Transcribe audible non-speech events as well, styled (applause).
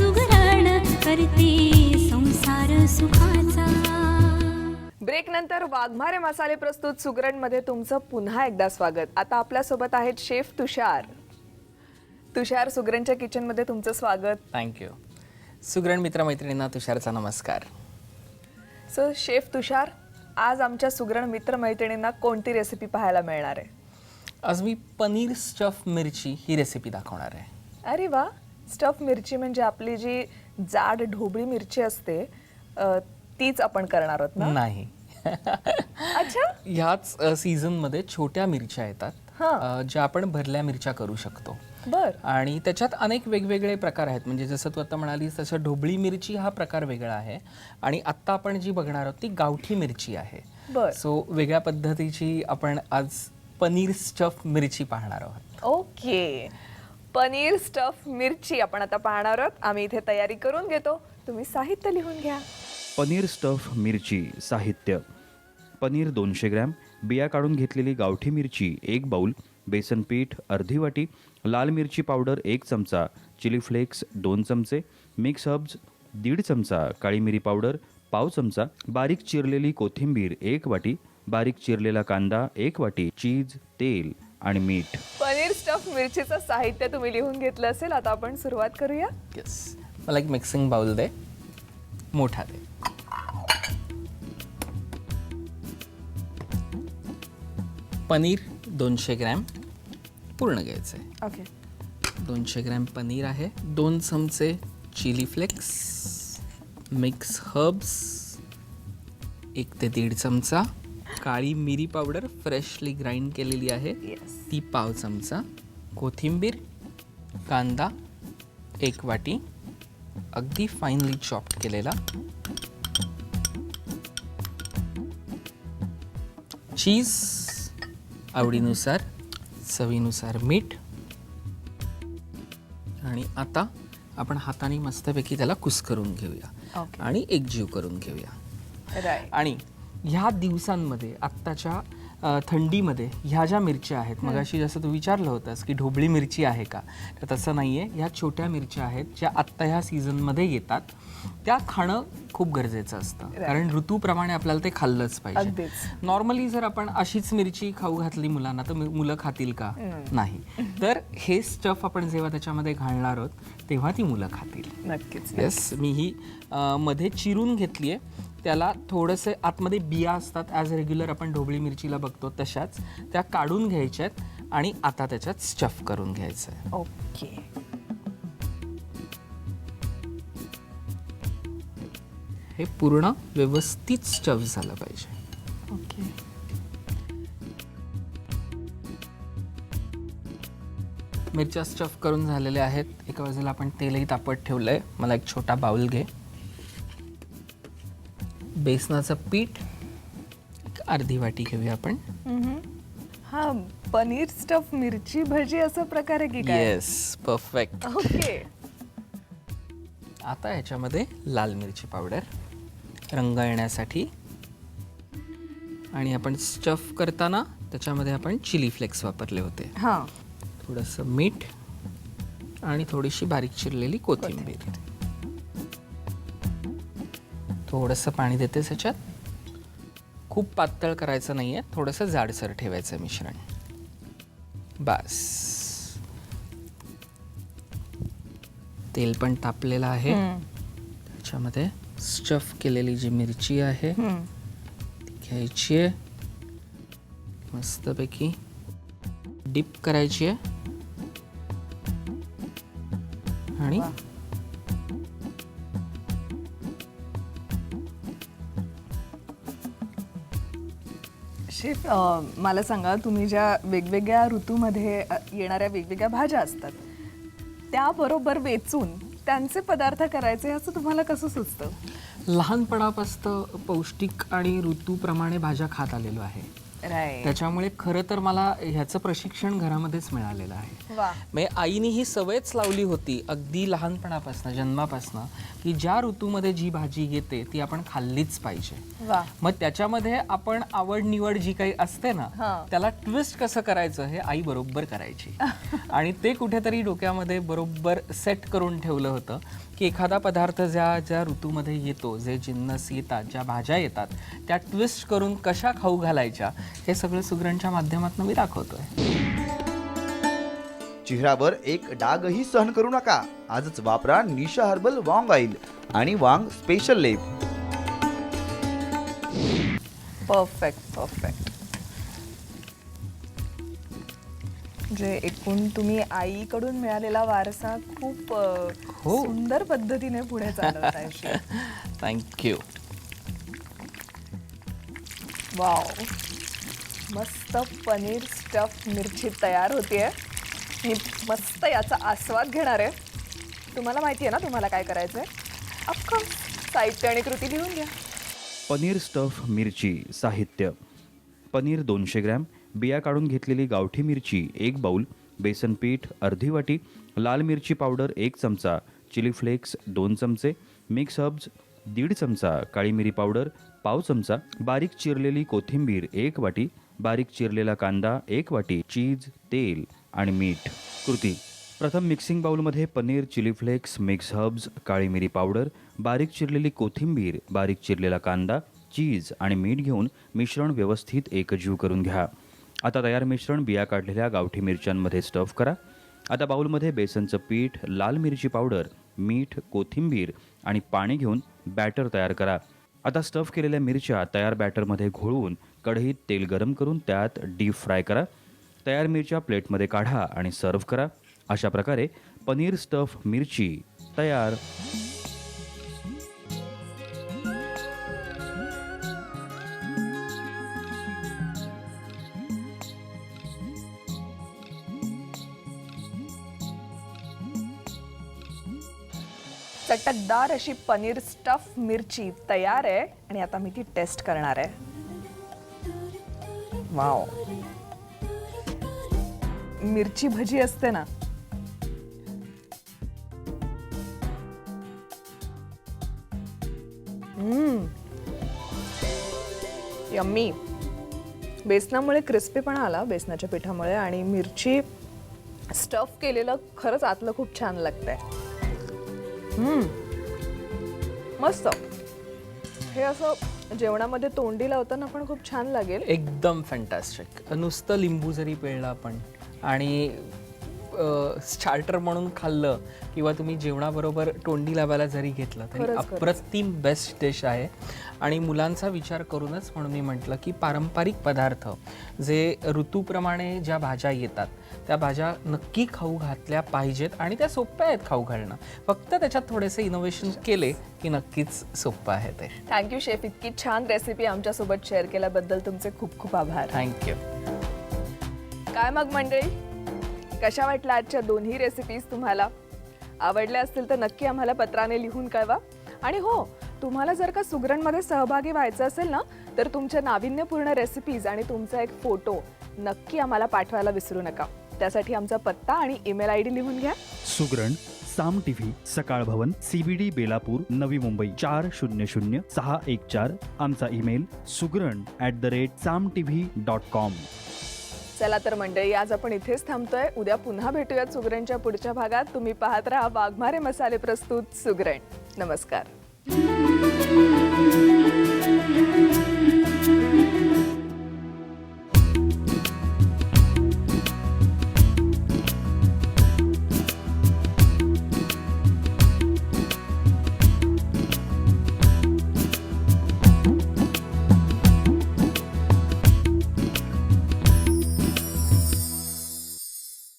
सुगरण करते संसार सुखाचा. ब्रेक नंतर वाघमारे मसाले प्रस्तुत सुगरणमध्ये तुमचं पुन्हा एकदा स्वागत. आता आपल्यासोबत आहेत शेफ तुषार. तुषार सुगरणच्या किचनमध्ये तुमचं स्वागत. थँक्यू सुगरण मित्रमैत्रिणींना तुषारचा नमस्कार. सो शेफ तुषार आज आमच्या सुगरण मित्रमैत्रिणींना कोणती रेसिपी पाहायला मिळणार आहे? आज मी पनीर स्टफ मिरची ही रेसिपी दाखवणार आहे. अरे वा! स्टफ मिरची म्हणजे आपली जी जाड ढोबळी मिरची असते अ, तीच आपण करणार आहोत ना? नाही. अच्छा? ह्याच अ, सीझनमध्ये छोट्या मिरच्या येतात हां. अ, ज्या आपण भरल्या मिरच्या करू शकतो. बर. आणि त्याच्यात अनेक वेगवेगळे प्रकार आहेत. म्हणजे जसं तू आता म्हणालीस तसं ढोबळी मिरची हा प्रकार वेगळा आहे. आणि आत्ता आपण जी बघणार आहोत ती गावठी मिरची आहे. बर. सो वेगळ्या पद्धतीची आपण आज पनीर स्टफ मिरची पाहणार आहोत. ओके. पनीर स्टफ मिरची आपण आता पाहणार आहोत. आम्ही इथे तयारी करून घेतो. तुम्ही साहित्य लिहून घ्या. पनीर स्टफ मिरची साहित्य. पनीर दोनशे ग्रॅम बिया काढून घेतलेली गावठी मिरची एक बाऊल बेसन पीठ अर्धी वाटी लाल मिरची पावडर एक चमचा चिली फ्लेक्स दोन चमचे मिक्स हर्ब्स दीड चमचा काळी मिरी पावडर पाव चमचा बारीक चिरलेली कोथिंबीर एक वाटी बारीक चिरलेला कांदा एक वाटी चीज तेल आणि मीठ. पनीर स्टफ मिरचीचं साहित्य तुम्ही लिहून घेतलं असेल आता आपण सुरुवात करूया. येस मला एक मिक्सिंग बाउल दे. मोठा दे. पनीर दोनशे ग्रॅम पूर्ण घ्यायचं. आहे ओके दोनशे ग्रॅम पनीर आहे. दोन चमचे चिली फ्लेक्स मिक्स हर्ब्स एक ते दीड चमचा काळी मिरी पावडर फ्रेशली ग्राइंड केलेली आहे. येस ती पाव चमचा कोथिंबीर कांदा एक वाटी अगदी फाईनली चॉप्ड केलेला. चीज आवडीनुसार चवीनुसार मीठ. आणि आता आपण हाताने मस्तपैकी त्याला कुस्करून घेऊया. ओके आणि एकजीव करून घेऊया. राईट आणि ह्या दिवसांमध्ये आत्ताच्या थंडीमध्ये ह्या ज्या मिरच्या आहेत मग अशी जसं तू विचारलं होतंस की ढोबळी मिरची आहे का? तर तसं नाही आहे ह्या छोट्या मिरच्या आहेत ज्या आत्ता ह्या सीझनमध्ये येतात. त्या खाणं खूप गरजेचं असतं. कारण ऋतूप्रमाणे आपल्याला ते खाल्लंच पाहिजे. नॉर्मली जर आपण अशीच मिरची खाऊ घातली मुलांना तर मुलं खातील का? नाही. (laughs) तर हे स्टफ आपण जेव्हा त्याच्यामध्ये घालणार आहोत तेव्हा ती मुलं खातील. नक्कीच. येस मी ही मध्ये चिरून घेतली आहे त्याला थोडंसे आतमध्ये बिया असतात. ॲज रेग्युलर आपण ढोबळी मिरचीला बघतो तशाच. त्या काढून घ्यायच्या आहेत आणि आता त्याच्यात स्टफ करून घ्यायचं आहे ओके. हे पूर्ण व्यवस्थित स्टफ झालं पाहिजे. ओके. मिरच्या स्टफ करून झालेल्या आहेत. एका बाजूला आपण तेलही तापत ठेवलं आहे मला एक छोटा बाउल घे. बेसनाचं पीठ एक अर्धी वाटी घेऊया आपण. हा पनीर स्टफ मिरची भजी असं प्रकार आहे की काय? येस परफेक्ट ओके आता ह्याच्यामध्ये लाल मिरची पावडर रंग येण्यासाठी आणि आपण स्टफ करताना त्याच्यामध्ये आपण चिली फ्लेक्स वापरले होते. हा. थोडंसं मीठ आणि थोडीशी बारीक चिरलेली कोथिंबीर. थोडंसं पाणी देते त्याच्यात खूप पातळ करायचं नाही आहे थोडंसं जाडसर ठेवायचं मिश्रण. बस. तेल पण तापलेलं आहे. त्याच्यामध्ये स्टफ केलेली जी मिरची आहे ती घ्यायची आहे. मस्तपैकी डिप करायची आहे. आणि शेफ मला सांगा तुम्ही ज्या वेगवेगळ्या ऋतूमध्ये येणाऱ्या वेगवेगळ्या भाज्या असतात त्याबरोबर वेचून त्यांचे पदार्थ करायचे असं तुम्हाला कसं सुचतं? लहानपणापासून पौष्टिक आणि ऋतूप्रमाणे भाज्या खात आलेलो आहे. त्याच्यामुळे खरं तर मला ह्याचं प्रशिक्षण घरामध्येच मिळालेलं आहे. वा. म्हणजे आईने ही सवयच लावली होती अगदी लहानपणापासून जन्मापासून की ज्या ऋतूमध्ये जी भाजी येते ती आपण खाल्लीच पाहिजे. वा. मग त्याच्यामध्ये आपण आवड निवड जी काही असते ना हां. त्याला ट्विस्ट कसं करायचं हे आई बरोबर करायची. (laughs) आणि ते कुठेतरी डोक्यामध्ये बरोबर सेट करून ठेवलं होतं. की एखादा पदार्थ ज्या ज्या ऋतूमध्ये येतो जे जिन्नस येतात ज्या भाज्या येतात त्या ट्विस्ट करून कशा खाऊ घालायच्या हे सगळं सुगरणच्या माध्यमातून मी दाखवतोय. चेहऱ्यावर एक डागही सहन करू नका. आजच वापरा निशा हर्बल वांग ऑइल आणि वांग स्पेशल लेप परफेक्ट परफेक्ट म्हणजे एकूण तुम्ही आईकडून मिळालेला वारसा खूप अ, हो. सुंदर पद्धतीने पुढे चालवताय. थँक्यू वाव मस्त पनीर स्टफ मिरची तयार होतीये. मी मस्त याचा आस्वाद घेणार आहे. तुम्हाला माहिती आहे ना तुम्हाला काय करायचं आहे अख्खं साहित्य आणि कृती लिहून घ्या. पनीर स्टफ मिरची साहित्य. पनीर दोनशे ग्रॅम बिया काढून घेतलेली गावठी मिरची एक बाऊल बेसन पीठ अर्धी वाटी लाल मिरची पावडर एक चमचा चिली फ्लेक्स दोन चमचे मिक्स हर्ब्स दीड चमचा काळी मिरी पावडर पाव चमचा बारीक चिरलेली कोथिंबीर एक वाटी बारीक चिरलेला कांदा एक वाटी चीज तेल आणि मीठ. कृती. प्रथम mixing बाउलमध्ये paneer chilli flakes mix herbs काळी मिरी पावडर बारीक चिरलेली कोथिंबीर बारीक चिरलेला कांदा चीज आणि मीठ घेऊन मिश्रण व्यवस्थित एकजीव करून घ्या. आता तयार मिश्रण बिया काढलेल्या गावठी मिरच्यांमध्ये स्टफ करा. आता बाऊलमध्ये बेसनचं पीठ लाल मिरची पावडर मीठ कोथिंबीर आणि पाणी घेऊन बॅटर तयार करा. आता स्टफ केलेल्या मिरच्या तयार बॅटरमध्ये घोळवून कढईत तेल गरम करून त्यात डीप फ्राय करा. तयार मिरच्या प्लेटमध्ये काढा आणि सर्व्ह करा. अशा प्रकारे पनीर स्टफ मिरची तयार चटकदार अशी पनीर स्टफ मिरची तयार आहे. आणि आता मी ती टेस्ट करणार आहे. वाव मिरची भजी असते ना. यम्मी बेसनामुळे क्रिस्पीपणा आला बेसनाच्या पिठामुळे. आणि मिरची स्टफ केलेलं खरंच आतलं खूप छान लागतंय. मस्त. हे असं जेवणामध्ये तोंडी लावताना पण खूप छान लागेल. एकदम फॅन्टॅस्टिक नुसतं लिंबू जरी पिळलं आपण आणि स्टार्टर म्हणून खाल्लं किंवा तुम्ही जेवणाबरोबर तोंडी लावायला जरी घेतलं तरी. अप्रतिम बेस्ट डिश आहे. आणि मुलांचा विचार करूनच म्हणून मी म्हटलं की पारंपरिक पदार्थ जे ऋतूप्रमाणे ज्या भाज्या येतात त्या भाज्या नक्की खाऊ घातल्या पाहिजेत आणि त्या सोप्या आहेत खाऊ घालणं. फक्त त्याच्यात थोडेसे इनोव्हेशन केले की नक्कीच सोपं आहे ते. थँक्यू शेफ इतकी छान रेसिपी आमच्यासोबत शेअर केल्याबद्दल तुमचे खूप खूप आभार. थँक्यू काय मग मंडळी? कशा वाटल्या आजच्या दोन्ही रेसिपीज तुम्हाला? आवडल्या असतील तर नक्की आम्हाला पत्राने लिहून कळवा. आणि हो तुम्हाला जर का सुगरणमध्ये सहभागी व्हायचं असेल ना तर तुमच्या नाविन्यपूर्ण रेसिपीज आणि तुमचा एक फोटो नक्की आम्हाला पाठवायला विसरू नका. त्यासाठी आमचा पत्ता आणि ईमेल आय डी लिहून घ्या. सुग्रण साम टीव्ही सकाळ भवन सीबीडी बेलापूर नवी मुंबई चार शून्य शून्य सहा एक चार. आमचा email Sugran at the rate Saam TV dot com चला तर मंडळी आज आपण इथेच थांबतोय. उद्या पुन्हा भेटूयात सुगरणच्या पुढच्या भागात. तुम्ही पाहत राहा वाघमारे मसाले प्रस्तुत सुगरण. नमस्कार.